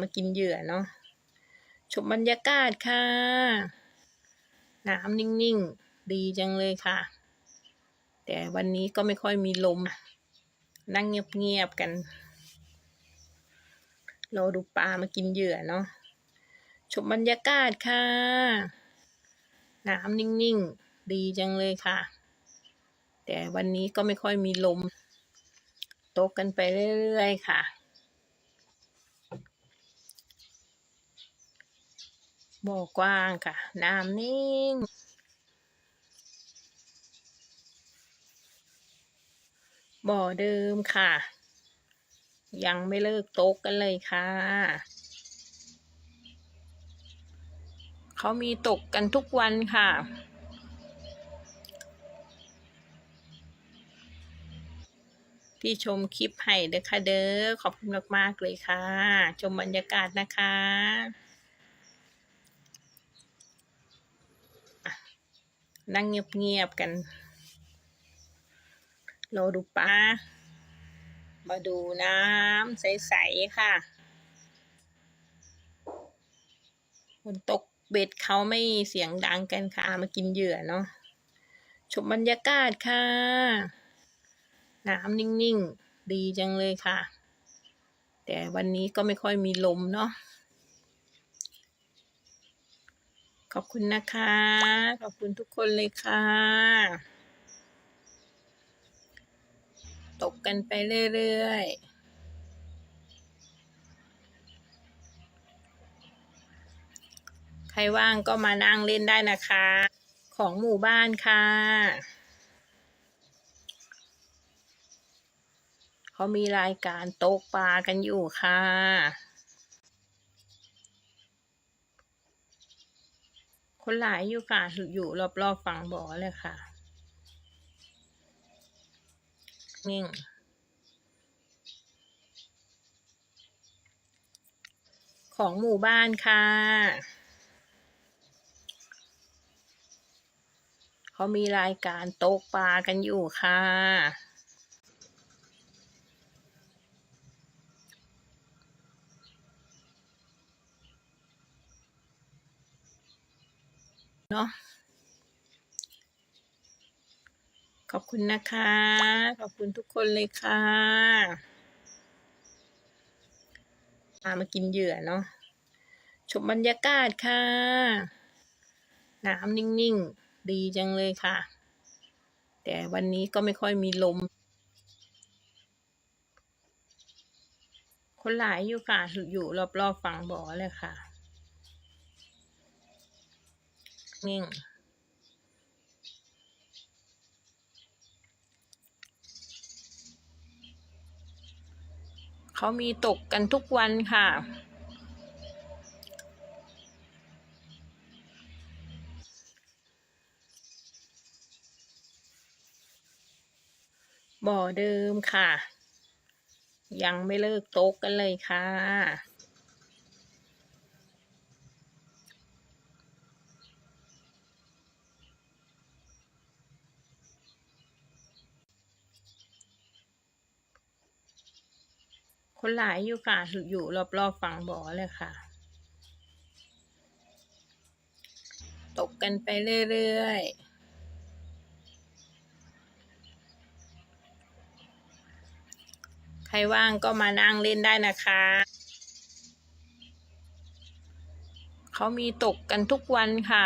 มากินเหยื่อเนาะชมบรรยากาศค่ะ น้ำนิ่งๆ ดีจังเลยค่ะ แต่วันนี้ก็ไม่ค่อยมีลม นั่งเงียบๆกัน รอดูปลามากินเหยื่อเนาะชมบรรยากาศค่ะ น้ำนิ่งๆ ดีจังเลยค่ะ แต่วันนี้ก็ไม่ค่อยมีลม ตกกันไปเรื่อยๆค่ะ บ่อกว้างค่ะ น้ำนิ่ง บ่อเดิมค่ะ ยังไม่เลิกตกกันเลยค่ะ เขามีตกกันทุกวันค่ะที่ชมคลิปให้เด้อค่ะเด้อขอบคุณมาก ๆ เลยค่ะ ชมบรรยากาศนะคะอะ นั่งเงียบๆกันรอดูปลามาดูน้ำใส ๆ ค่ะฝนตกเบ็ดเขาไม่เสียงดังกันค่ะ มากินเหยื่อเนาะชมบรรยากาศค่ะ น้ำนิ่ง ๆ ดีจังเลยค่ะ แต่วันนี้ก็ไม่ค่อยมีลมเนาะ ขอบคุณนะคะ ขอบคุณทุกคนเลยค่ะ ตกกันไปเรื่อยๆใครว่างก็มานั่งเล่นได้นะคะ ของหมู่บ้านค่ะ เขามีรายการตกปลากันอยู่ค่ะ คนหลายอยู่ค่ะอยู่รอบๆฝั่งบ่อเลยค่ะนิ่งของหมู่บ้านค่ะ เขามีรายการตกปลากันอยู่ค่ะ เนาะขอบคุณนะคะ ขอบคุณทุกคนเลยค่ะมามากินเหยื่อเนาะชมบรรยากาศค่ะ น้ำนิ่งๆ ดีจังเลยค่ะ แต่วันนี้ก็ไม่ค่อยมีลม คนหลายอยู่ค่ะ อยู่รอบๆฝั่งบ่อเลยค่ะ นิ่ง เขามีตกกันทุกวันค่ะ บ่อเดิมค่ะ ยังไม่เลิกตกกันเลยค่ะ คนหลายอยู่ค่ะอยู่รอบๆฝั่งบ่อเลยค่ะ ตกกันไปเรื่อยๆใครว่างก็มานั่งเล่นได้นะคะ เขามีตกกันทุกวันค่ะ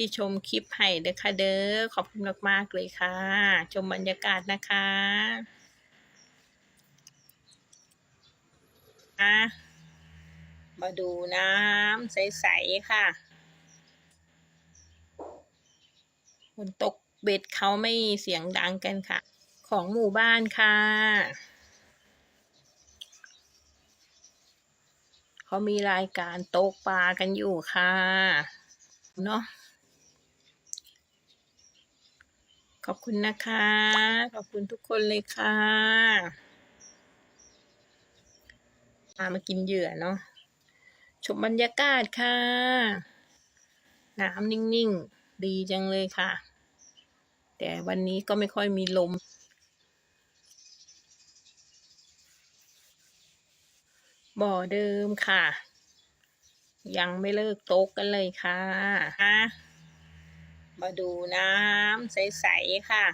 ที่ชมคลิปให้เด้อค่ะเด้อขอบคุณมากๆเลยค่ะ ชมบรรยากาศนะคะอะมาดูน้ำใส ๆ ค่ะฝนตกเบ็ดเขาไม่เสียงดังกันค่ะ ของหมู่บ้านค่ะ เขามีรายการตกปลากันอยู่ค่ะ เนาะ ขอบคุณนะคะ ขอบคุณทุกคนเลยค่ะพามากินเหยื่อเนาะชมบรรยากาศค่ะ น้ำนิ่งๆ ดีจังเลยค่ะ แต่วันนี้ก็ไม่ค่อยมีลม บ่อเดิมค่ะ ยังไม่เลิกโต๊ะกันเลยค่ะ มาดูน้ำใส ๆ ค่ะ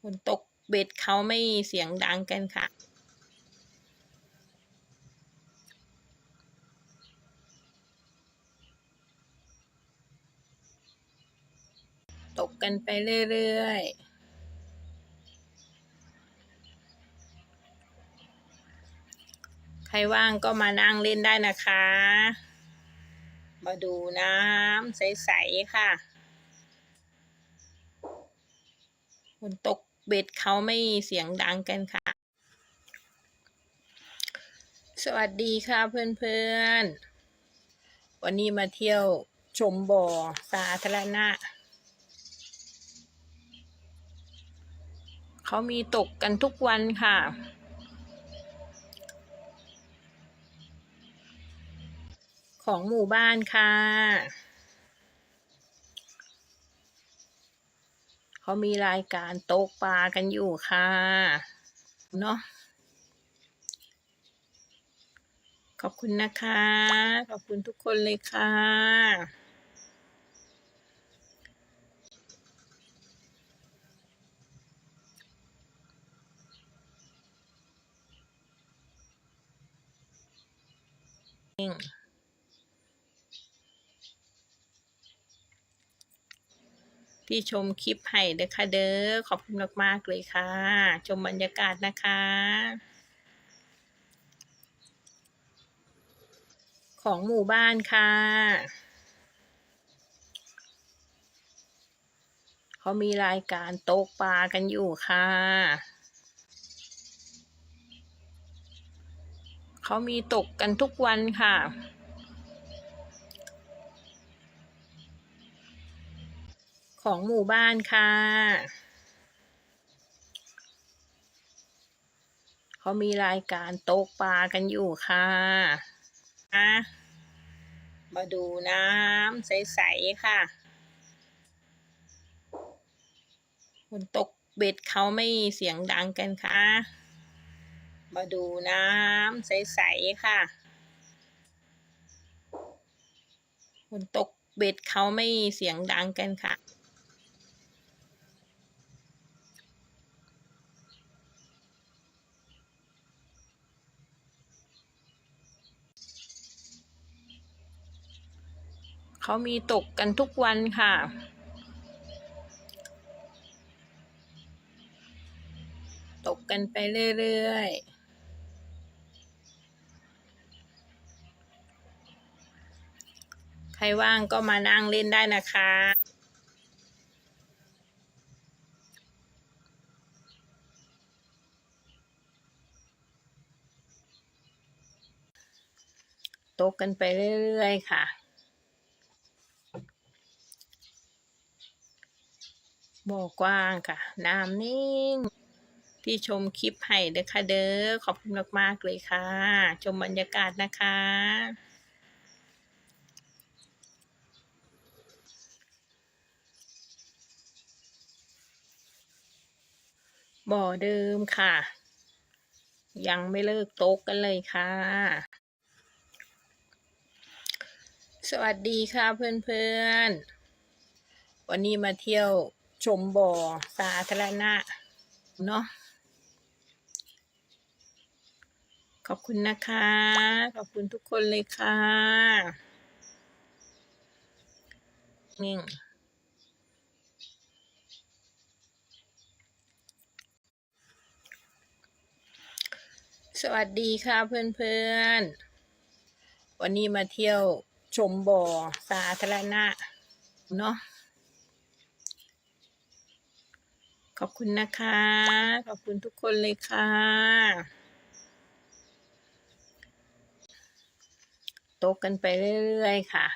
คนตกเบ็ดเขาไม่เสียงดังกันค่ะ ตกกันไปเรื่อย ๆใครว่างก็มานั่งเล่นได้นะคะ มาดูน้ำใส ๆ ค่ะคนตกเบ็ดเขาไม่เสียงดังกันค่ะ สวัสดีค่ะเพื่อนๆ วันนี้มาเที่ยวชมบ่อสาธารณะ เขามีตกกันทุกวันค่ะ ของหมู่บ้านค่ะ เขามีรายการตกปลากันอยู่ค่ะ เนาะขอบคุณนะคะ ขอบคุณทุกคนเลยค่ะ ที่ชมคลิปให้เด้อค่ะเด้อขอบคุณมากๆเลยค่ะ ชมบรรยากาศนะคะ ของหมู่บ้านค่ะเขามีรายการตกปลากันอยู่ค่ะเขามีตกกันทุกวันค่ะ ของหมู่บ้านค่ะ เขามีรายการตกปลากันอยู่ค่ะมาดูน้ำใส ๆ ค่ะคนตกเบ็ดเขาไม่เสียงดังกันค่ะ มาดูน้ำใส ๆ ค่ะคนตกเบ็ดเขาไม่เสียงดังกันค่ะ เขามีตกกันทุกวันค่ะ ตกกันไปเรื่อยๆใครว่างก็มานั่งเล่นได้นะคะตกกันไปเรื่อยๆค่ะ บ่อกว้างค่ะ น้ำนิ่ง ที่ชมคลิปให้เด้อค่ะเด้อ ขอบคุณมาก ๆ เลยค่ะ ชมบรรยากาศนะคะ บ่อเดิมค่ะ ยังไม่เลิกตกกันเลยค่ะ สวัสดีค่ะเพื่อน ๆ วันนี้มาเที่ยว ชมบ่อสาธารณะเนาะขอบคุณนะคะ ขอบคุณทุกคนเลยค่ะนิ่งสวัสดีค่ะเพื่อนๆ วันนี้มาเที่ยวชมบ่อสาธารณะเนาะ ขอบคุณนะคะ ขอบคุณทุกคนเลยค่ะ ตกกันไปเรื่อยๆค่ะ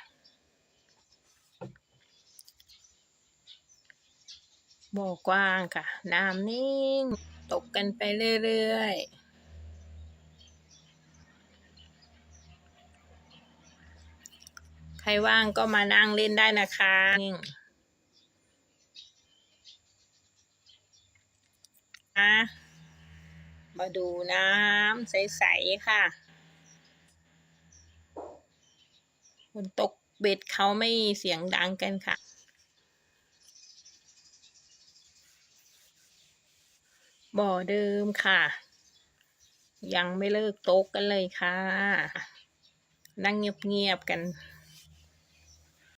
บ่อกว้างค่ะ น้ำนิ่ง ตกกันไปเรื่อยๆใครว่างก็มานั่งเล่นได้นะคะ มาดูน้ำใส ๆ ค่ะฝนตกเบ็ดเขาไม่เสียงดังกันค่ะ บ่อเดิมค่ะ ยังไม่เลิกตกกันเลยค่ะ นั่งเงียบ ๆ กัน